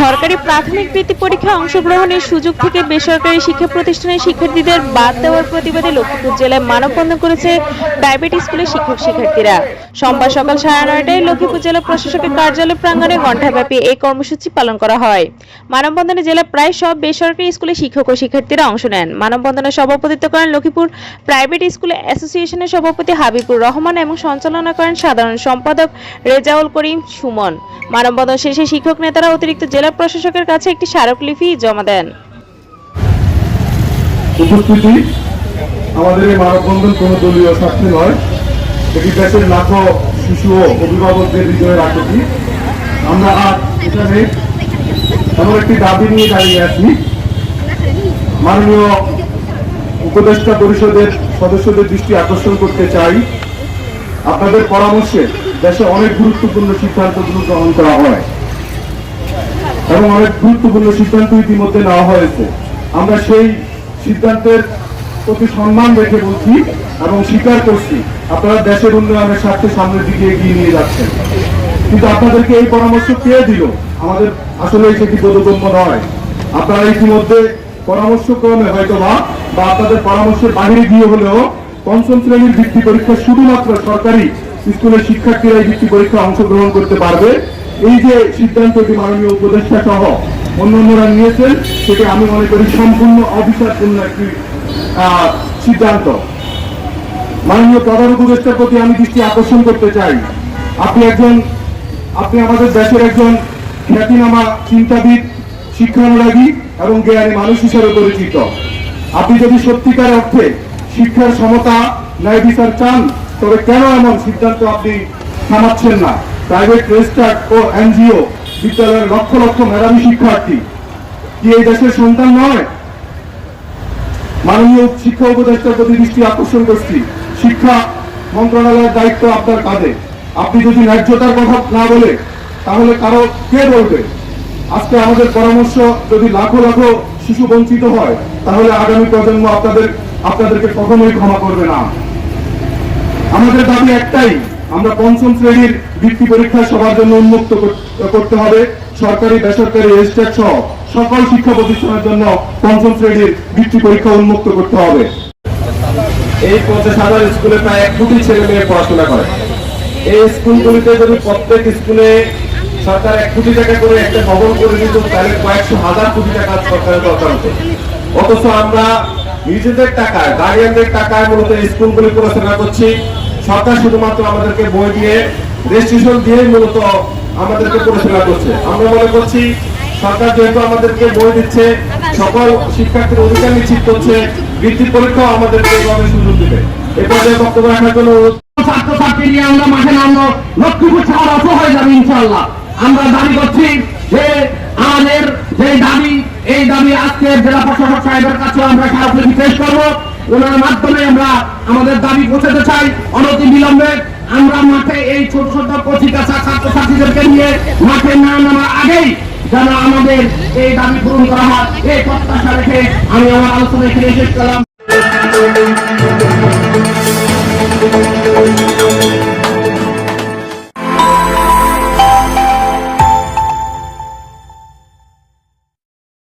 সরকারি প্রাথমিক বৃত্তি পরীক্ষায় অংশগ্রহণের সুযোগ থেকে বেসরকারি শিক্ষা প্রতিষ্ঠানের শিক্ষার্থীদের বাদ দেওয়ার প্রতিবাদে লক্ষ্মীপুর জেলায় মানববন্ধন করেছে প্রাইভেট স্কুলের শিক্ষক শিক্ষার্থীরা। সোমবার সকাল সাড়ে নয়টায় লক্ষ্মীপুর জেলা প্রশাসকের কার্যালয় প্রাঙ্গণে ঘণ্টাব্যাপী এই কর্মসূচি পালন করা হয়। মানববন্ধনে জেলার প্রায় সব বেসরকারি স্কুলের শিক্ষক ও শিক্ষার্থীরা অংশ নেন। মানববন্ধনে সভাপতিত্ব করেন লক্ষ্মীপুর প্রাইভেট স্কুল অ্যাসোসিয়েশনের সভাপতি হাবিবুর রহমান এবং সঞ্চালনা করেন সাধারণ সম্পাদক রেজাউল করিম সুমন। মানববন্ধন শেষে শিক্ষক নেতারা অতিরিক্ত জেলা প্রশাসকের কাছে একটি স্মারকলিপি জমা দেন। উপস্থিতি? আমাদের এই মানববন্ধন কোনো দলীয় নয়। এটি দেশের লাখো শিশু ও অভিভাবকদের হৃদয়ের আকুতি। আমরা আজ এখানে এমন একটি দাবি নিয়ে দাঁড়িয়ে আছি। মাননীয় উপদেষ্টা পরিষদের সদস্যদের দৃষ্টি আকর্ষণ করতে চাই। আপনাদের পরামর্শে দেশে অনেক গুরুত্বপূর্ণ সিদ্ধান্তগুলো গ্রহণ করা হয়। এবং অনেক গুরুত্বপূর্ণ সিদ্ধান্ত ইতিমধ্যে নেওয়া হয়েছে। আমরা সেই সিদ্ধান্তের প্রতি সম্মান রেখে বলছি এবং স্বীকার করছি, আপনারা দেশের উন্নয়নের স্বার্থে সামনের দিকে এগিয়ে নিয়ে যাচ্ছেন। কিন্তু আপনাদেরকে এই পরামর্শ কে দিল? আমাদের আসলে সেটি বোধগম্য নয়। আপনারা ইতিমধ্যে পরামর্শ ক্রমে হয়তো বা আপনাদের পরামর্শের বাইরে গিয়ে হলেও পঞ্চম শ্রেণির বৃত্তি পরীক্ষা শুধুমাত্র সরকারি স্কুলের শিক্ষার্থীরা এই বৃত্তি পরীক্ষা অংশগ্রহণ করতে পারবে। এই যে সিদ্ধান্তটি মাননীয় উপদেষ্টা সহ অন্যান্যরা নিয়েছেন, সেটি আমি মনে করি সম্পূর্ণ অবিচারপূর্ণ একটি সিদ্ধান্ত। মাননীয় প্রধান উপদেষ্টার প্রতি আমি দৃষ্টি আকর্ষণ করতে চাই। আপনি একজন, আপনি আমাদের দেশের একজন খ্যাতিনামা চিন্তাবিদ, শিক্ষানুরাগী এবং জ্ঞানী মানুষ হিসেবে পরিচিত। আপনি যদি সত্যিকার অর্থে শিক্ষার সমতা, ন্যায় বিচার চান, তবে কেন এমন সিদ্ধান্ত আপনি থামাচ্ছেন না? প্রাইভেট রেজিস্টার ও এনজিও বিদ্যালয়ের লক্ষ লক্ষ মেধাবী শিক্ষার্থী। কি এই দেশের সন্তান নয়? মাননীয় শিক্ষা উপদেষ্টার প্রতি দৃষ্টি আকর্ষণ করছি। শিক্ষা মন্ত্রণালয়ের দায়িত্ব আপনার কাঁধে। আপনি যদি ন্যায্যতার কথা না বলে, তাহলে কারও কে বলবে? আজকে আমাদের পরামর্শ যদি লাখো লাখো শিশু বঞ্চিত হয়, তাহলে আগামী প্রজন্ম আপনাদের আপনাদেরকে কখনোই ক্ষমা করবে না। আমাদের দাবি একটাই, আমরা পঞ্চম শ্রেণির বৃত্তি পরীক্ষা সবার জন্য উন্মুক্ত করতে হবে। সরকারি, বেসরকারি রেজিস্ট্রার সহ সকল শিক্ষা প্রতিষ্ঠানের জন্য পঞ্চম শ্রেণির বৃত্তি পরীক্ষা উন্মুক্ত করতে হবে। এই পঞ্চাশ হাজার স্কুলে প্রায় এক কোটি ছেলে মেয়ে পড়াশোনা করে। এই স্কুলগুলিতে যদি প্রত্যেক স্কুলে সরকার এক কোটি টাকা করে একটা ভবন করে দিত, তাহলে কয়েকশো হাজার কোটি টাকা সরকারের দরকার হতো। অথচ আমরা নিজেদের টাকায়, গার্ডিয়ানদের টাকায় মূলত স্কুলগুলি পড়াশোনা করছি। সরকার শুধুমাত্র আমাদেরকে বই দিয়ে রেজিস্ট্রেশন দিয়ে মূলত আমাদেরকে পড়াশোনা করছে। আমরা মনে করছি, সরকার যেহেতু আমাদেরকে বই দিচ্ছে, সকল শিক্ষার্থীর অধিকার নিশ্চিত করছে, বৃত্তি পরীক্ষাও আমাদেরকে এইভাবে সুযোগ দিবে। এ পর্যায়ে বক্তব্য রাখার জন্য নিয়ে আমরা মাঠে লক্ষ্মীপুর ছাড়া যাবে ইনশাল্লাহ আমরা দাবি করছি যে আমাদের যে দাবি, এই দাবি আজকে জেলা প্রশাসক সাহেবের কাছে আমরা স্মারকলিপি পেশ করব। ওনার মাধ্যমে আমরা আমাদের দাবি পৌঁছাতে চাই অনতি বিলম্বে। আমরা মাঠে এই ছোট ছোট পত্রিকা ছাত্রছাত্রীদেরকে নিয়ে মাঠে না নামার আগেই যেন আমাদের এই দাবি পূরণ করা হয়, এই প্রত্যাশা রেখে আমি আমার আলোচনা এখানে শেষ